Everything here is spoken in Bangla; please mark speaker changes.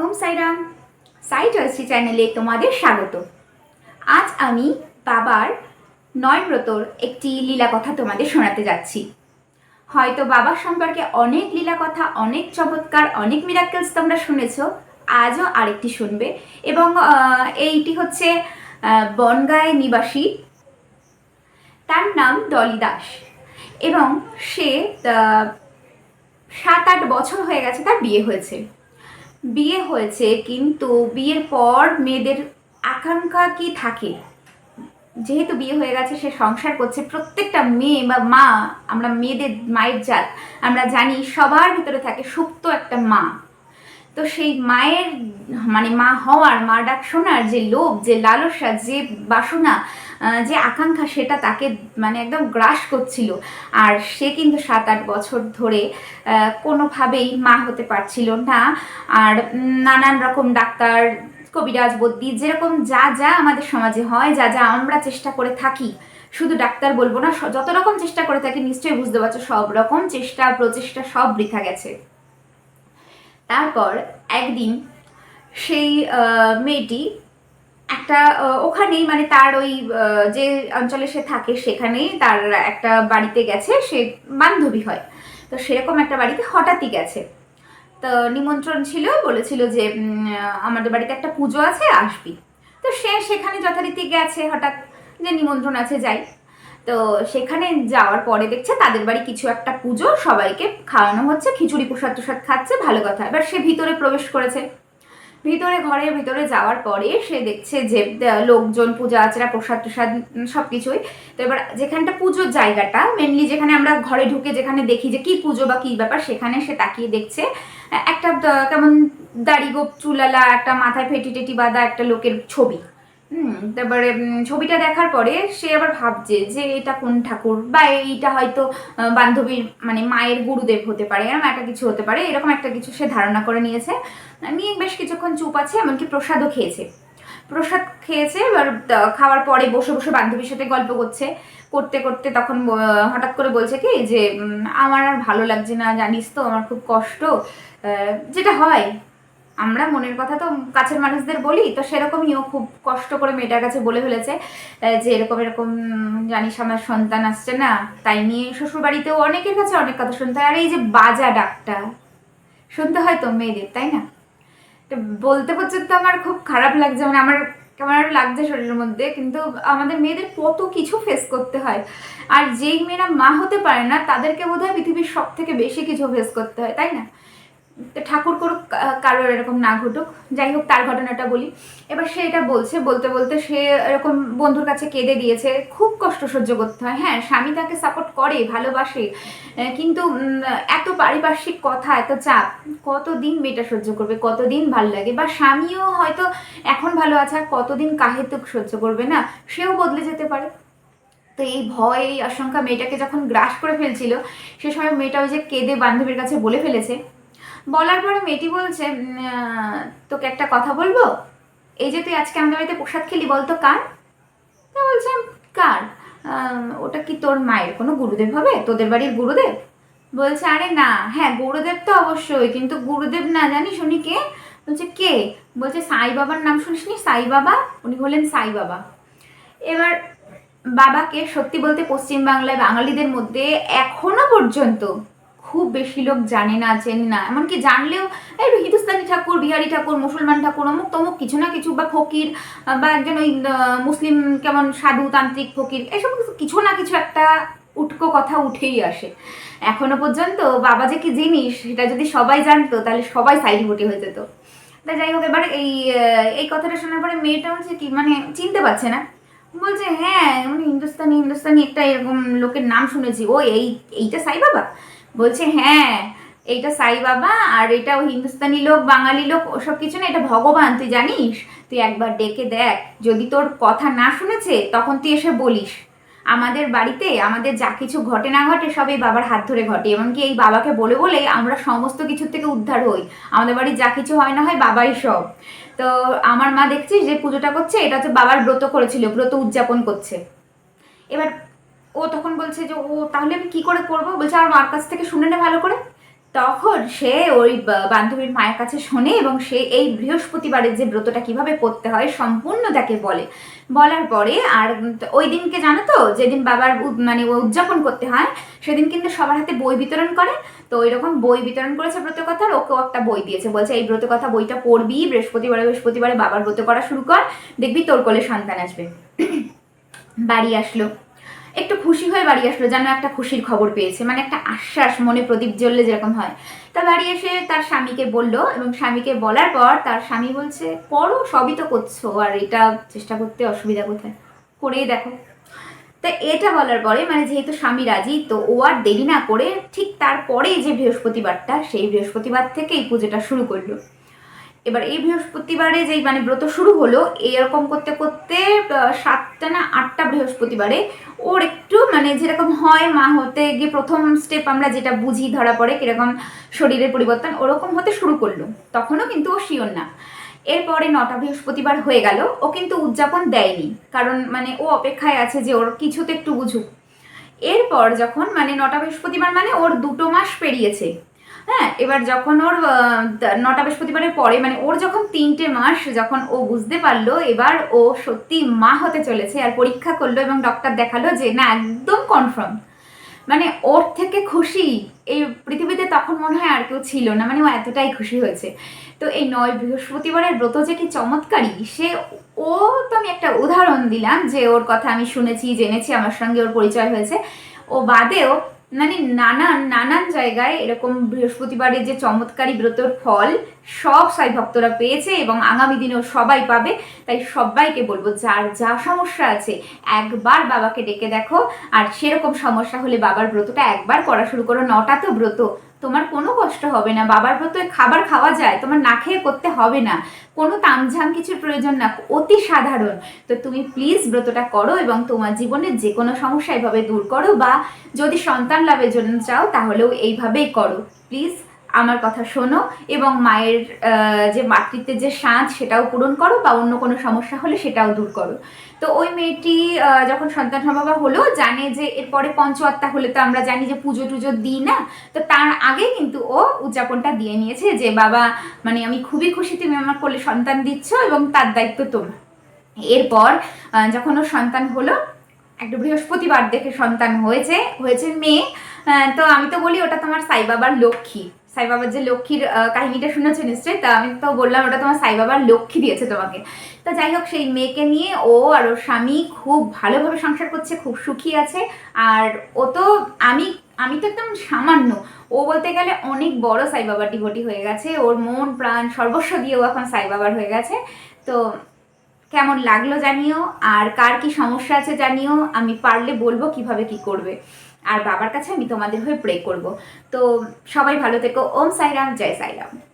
Speaker 1: ওম সাইরাম, সাই জয়শ্রী চ্যানেলে তোমাদের স্বাগত। আজ আমি বাবার নয়ব্রতর একটি লীলা কথা তোমাদের শোনাতে যাচ্ছি। হয়তো বাবার সম্পর্কে অনেক লীলা কথা, অনেক চমৎকার, অনেক মিরাক্কেলস তোমরা শুনেছ, আজও আরেকটি শুনবে এবং এইটি হচ্ছে বনগাঁয় নিবাসী। তার নাম ডলি দাস এবং সে সাত আট বছর হয়ে গেছে তার বিয়ে হয়েছে। বিয়ে হয়েছে, কিন্তু বিয়ের পর মেয়েদের আকাঙ্ক্ষা কি থাকে? যেহেতু বিয়ে হয়ে গেছে, সে সংসার করছে, প্রত্যেকটা মেয়ে বা মা, আমরা মেয়েদের মায়ের জাত, আমরা জানি সবার ভিতরে থাকে সুপ্ত একটা মা। তো সেই মায়ের মানে মা হওয়ার, মা ডাক শোনার যে লোভ, যে লালসা, যে বাসনা যে আকাঙ্ক্ষা, সেটা তাকে মানে একদম গ্রাস করছিল। আর সে কিন্তু সাত আট বছর ধরে কোনোভাবেই মা হতে পারছিল না। আর নানান রকম ডাক্তার, কবিরাজ বদ্যি যেরকম যা যা আমাদের সমাজে হয়, যা যা আমরা চেষ্টা করে থাকি। শুধু ডাক্তার বলব না যত রকম চেষ্টা করে থাকি, নিশ্চয়ই বুঝতে পারছ, সব রকম চেষ্টা, প্রচেষ্টা, সব বৃথা গেছে। তারপর একদিন সেই মেয়েটি একটা ওখানেই মানে তার ওই যে অঞ্চলে সে থাকে সেখানেই তার একটা বাড়িতে গেছে, সে বান্ধবী হয়। তো সেরকম একটা বাড়িতে হঠাৎই গেছে। তো নিমন্ত্রণ ছিল, বলেছিল যে আমাদের বাড়িতে একটা পুজো আছে, আসবি। তো সে সেখানে যথারীতি গেছে, হঠাৎ যে নিমন্ত্রণ আছে, যাই। তো সেখানে যাওয়ার পরে দেখছে তাদের বাড়ি কিছু একটা পুজো, সবাইকে খাওয়ানো হচ্ছে, খিচুড়ি প্রসাদ টুসাদ খাচ্ছে, ভালো কথা। এবার সে ভিতরে প্রবেশ করেছে। ভিতরে, ঘরের ভিতরে যাওয়ার পরে সে দেখছে যে লোকজন পূজা আচরা প্রসাদ টুসাদ সব কিছুই তো এবার যেখানটা পুজোর জায়গাটা মেনলি যেখানে আমরা ঘরে ঢুকে যেখানে দেখি যে, কি পুজো বা কি ব্যাপার, সেখানে সে তাকিয়ে দেখছে একটা কেমন দাড়ি গোপ চুলালা, একটা মাথায় ফেটি টেটি বাঁধা একটা লোকের ছবি। হুম, তারপরে ছবিটা দেখার পরে সে আবার ভাবছে যে এটা কোন ঠাকুর? বা এইটা হয়তো বান্ধবীর মানে মায়ের গুরুদেব হতে পারে, এরকম একটা কিছু হতে পারে, এরকম একটা কিছু সে ধারণা করে নিয়েছে। নিয়ে বেশ কিছুক্ষণ চুপ আছে, এমনকি প্রসাদও খেয়েছে। প্রসাদ খেয়েছে, এবার খাওয়ার পরে বসে বসে বান্ধবীর সাথে গল্প করছে। করতে করতে তখন হঠাৎ করে বলছে কি, যে আমার আর ভালো লাগছে না, জানিস তো, আমার খুব কষ্ট। যেটা হয় আমরা মনের কথা তো কাছের মানুষদের বলি, তো সেরকমই ও খুব কষ্ট করে মেয়েটার কাছে বলে ফেলেছে যে এরকম এরকম জানিস আমার সন্তান আসছে না, তাই নিয়ে শ্বশুর বাড়িতেও অনেকের কাছে অনেক কথা শুনতে হয়। আর এই যে বাজা ডাকটা, শুনতে হয় তো মেয়েদের, তাই না? তো বলতে পর্যন্ত আমার খুব খারাপ লাগছে মানে আমার কেমন আর লাগছে শরীরের মধ্যে, কিন্তু আমাদের মেয়েদের কত কিছু ফেস করতে হয়। আর যেই মেয়েরা মা হতে পারে না, তাদেরকে বোধহয় পৃথিবীর সব থেকে বেশি কিছু ফেস করতে হয়, তাই না? ঠাকুর করুক কারোর এরকম না ঘটুক। যাই হোক, তার ঘটনাটা বলি। এবার সে এটা বলছে, বলতে বলতে সে এরকম বন্ধুর কাছে কেঁদে দিয়েছে। খুব কষ্ট সহ্য করতে হয়। হ্যাঁ স্বামী তাকে সাপোর্ট করে, ভালোবাসে কিন্তু এত পারিপার্শ্বিক কথা, এত চাপ, কতদিন মেয়েটা সহ্য করবে, কতদিন ভালো লাগে? বা স্বামীও হয়তো এখন ভালো আছে, আর কতদিন কাহেতুক সহ্য করবে না? সেও বদলে যেতে পারে। তো এই ভয়, এই আশঙ্কা মেয়েটাকে যখন গ্রাস করে ফেলছিল, সে সময় মেয়েটা ওই যে কেঁদে বান্ধবীর কাছে বলে ফেলেছে বলার পরে মেয়েটি বলছে তোকে একটা কথা বলব? এই যে তুই আজকে আমাদের বাড়িতে প্রসাদ খেলি বলতো কার? তা বলছে, কার? ওটা কি তোর মায়ের? কোনো গুরুদেব হবে? তোদের বাড়ির গুরুদেব? বলছে, আরে না হ্যাঁ গুরুদেব তো অবশ্যই, কিন্তু গুরুদেব না জানিস উনি কে? বলছে কে? বলছে, সাই বাবার নাম শুনিসনি? সাই বাবা? উনি হলেন সাই বাবা। এবার বাবাকে সত্যি বলতে পশ্চিমবাংলায় বাঙালিদের মধ্যে এখনও পর্যন্ত খুব বেশি লোক জানে না, চেনে না। এমনকি জানলেও, এই হিন্দুস্তানি ঠাকুর, বিহারি ঠাকুর, মুসলমান ঠাকুর, অমুক তমুক, কিছু না কিছু, বা ফকির, বা একজন ওই মুসলিম কেমন সাধু, তান্ত্রিক, ফকির এসব কিছু- না কিছু একটা উটকো কথা উঠেই আসে। এখনও পর্যন্ত বাবা যে কি জিনিস, সেটা যদি সবাই জানতো, তাহলে সবাই সাইড ভোটে হয়ে যেত। তা যাই হোক, এবার এই এই কথাটা শোনার পরে মেয়েটা হচ্ছে কি মানে চিনতে পারছে না। বলছে হ্যাঁ মানে হিন্দুস্তানি হিন্দুস্তানি একটা এরকম লোকের নাম শুনেছি। ও এই, এইটা সাই বাবা? বলছে হ্যাঁ এইটা সাই বাবা আর এটা হিন্দুস্তানি লোক, বাঙালি লোক, ওসব কিছু না, এটা ভগবান, তুই জানিস? তুই একবার ডেকে দেখ, যদি তোর কথা না শুনেছে, তখন তুই এসে বলিস। আমাদের বাড়িতে, আমাদের যা কিছু ঘটে না ঘটে সব এই বাবার হাত ধরে ঘটে। এমনকি এই বাবাকে বলে বলেই আমরা সমস্ত কিছুর থেকে উদ্ধার হই। আমাদের বাড়ির যা কিছু হয় না হয় বাবাই সব। তো আমার মা দেখছিস যে পুজোটা করছে, এটা হচ্ছে বাবার ব্রত করেছিল, ব্রত উদযাপন করছে। এবার ও তখন বলছে যে, ও, তাহলে আমি কি করে করব? বলছে আমার মার কাছ থেকে শুনে নে ভালো করে। তখন সে ওই বান্ধবীর মায়ের কাছে শোনে এবং সে এই বৃহস্পতিবারের যে ব্রতটা কীভাবে করতে হয় সম্পূর্ণ তাকে বলে। বলার পরে আর ওই দিনকে জানো তো, যেদিন বাবার মানে উদযাপন করতে হয়, সেদিন কিন্তু সবার হাতে বই বিতরণ করে। তো ওই রকম বই বিতরণ করেছে ব্রতকথার ওকেও একটা বই দিয়েছে। বলছে, এই ব্রতকথা বইটা পড়বি, বৃহস্পতিবারে বৃহস্পতিবারে বাবার ব্রত করা শুরু কর, দেখবি তোর কোলে সন্তান আসবে। বাড়ি আসলো। একটু খুশি হয়ে বাড়ি আসলো, যেন একটা খুশির খবর পেয়েছে। মানে একটা আশ্বাস, মনে প্রদীপ জ্বললে যেরকম হয়। তা বাড়ি এসে তার স্বামীকে বলল এবং স্বামীকে বলার পর তার স্বামী বলছে করো সবই তো করছ। আর এটা চেষ্টা করতে অসুবিধা কোথায়? করেই দেখো। তো এটা বলার পরে মানে যেহেতু স্বামী রাজি, তো ও আর দেরি না করে ঠিক তারপরে যে বৃহস্পতিবারটা, সেই বৃহস্পতিবার থেকে এই পুজোটা শুরু করল। এবার এই বৃহস্পতিবারে যেই মানে ব্রত শুরু হলো, এরকম করতে করতে সাতটা না আটটা বৃহস্পতিবারে ওর একটু মানে যেরকম হয়, মা হতে গিয়ে প্রথম স্টেপ আমরা যেটা বুঝি ধরা পড়ে কীরকম শরীরের পরিবর্তন, ওরকম হতে শুরু করল। তখনও কিন্তু ও শিওর না। এরপরে নটা বৃহস্পতিবার হয়ে গেল, ও কিন্তু উদযাপন দেয়নি। কারণ মানে ও অপেক্ষায় আছে যে ওর কিছুতে একটু বুঝুক। এরপর যখন মানে নটা বৃহস্পতিবার মানে ওর দুটো মাস পেরিয়েছে। হ্যাঁ এবার যখন ওর নটা বৃহস্পতিবারের পরে মানে ওর যখন তিনটে মাস যখন ও বুঝতে পারল, এবার ও সত্যি মা হতে চলেছে আর পরীক্ষা করল এবং ডক্টর দেখাল যে, না, একদম কনফার্ম মানে ওর থেকে খুশি, এই পৃথিবীতে তখন মনে হয় আর কেউ ছিল না মানে ও এতটাই খুশি হয়েছে। তো এই নয় বৃহস্পতিবারের ব্রত যে কি চমৎকারী, সে, ও তো আমি একটা উদাহরণ দিলাম যে, ওর কথা আমি শুনেছি, জেনেছি, আমার সঙ্গে ওর পরিচয় হয়েছে। ও বাদেও মানে নানান নানান জায়গায় এরকম বৃহস্পতিবারের যে চমৎকারী ব্রতর ফল, সব সাই ভক্তরা পেয়েছে এবং আগামী দিনেও সবাই পাবে। তাই সবাইকে বলব, যার যা সমস্যা আছে, একবার বাবাকে ডেকে দেখো। আর সেরকম সমস্যা হলে বাবার ব্রতটা একবার করা শুরু করো। নটা তো ব্রত। তোমার কোনো কষ্ট হবে না, বাবার মতো খাবার খাওয়া যায়, তোমার না খেয়ে করতে হবে না, কোনো তামঝাম কিছুর প্রয়োজন না, অতি সাধারণ। তো তুমি প্লিজ ব্রতটা করো এবং তোমার জীবনে যে কোনো সমস্যা এভাবে দূর করো বা যদি সন্তান লাভের জন্য চাও তাহলেও এইভাবেই করো। প্লিজ আমার কথা শোনো এবং মায়ের যে মাতৃত্বের যে সাঁত সেটাও পূরণ করো বা অন্য কোনো সমস্যা হলে সেটাও দূর করো। তো ওই মেয়েটি যখন সন্তান সম্ভবা হলো, জানে যে এরপরে পঞ্চআত্মা হলে তো আমরা জানি যে পুজো টুজো দিই না, তো তার আগে কিন্তু ও উদযাপনটা দিয়ে নিয়েছে যে, বাবা মানে আমি খুবই খুশি তুমি আমার কোলে সন্তান দিচ্ছ এবং তার দায়িত্ব তোমার। এরপর যখন ওর সন্তান হলো, একটা বৃহস্পতিবার দেখে সন্তান হয়েছে হয়েছে মেয়ে তো আমি তো বলি ওটা তোমার সাই বাবার লক্ষ্মী। সাই বাবার যে লক্ষ্মীর কাহিনীটা শুনেছো নিশ্চয়ই? তা আমি তো বললাম, ওটা তোমার সাই বাবার লক্ষ্মী দিয়েছে তোমাকে। তো যাই হোক, সেই মেয়েকে নিয়ে ও আর ওর স্বামী খুব ভালোভাবে সংসার করছে, খুব সুখী আছে। আর ও তো, আমি আমি তো একদম সামান্য। ও বলতে গেলে অনেক বড় সাই বাবার ডিভোটি হয়ে গেছে। ওর মন, প্রাণ, সর্বস্ব দিয়ে ও এখন সাই বাবার হয়ে গেছে। তো কেমন লাগল জানিও? আর কার কি সমস্যা আছে জানিও? আমি পারলে বলব কীভাবে কি করবে। আর বাবার কাছে আমি তোমাদের হয়ে প্রে করব। তো সবাই ভালো থেকো। ওম সাইরাম, জয় সাইরাম।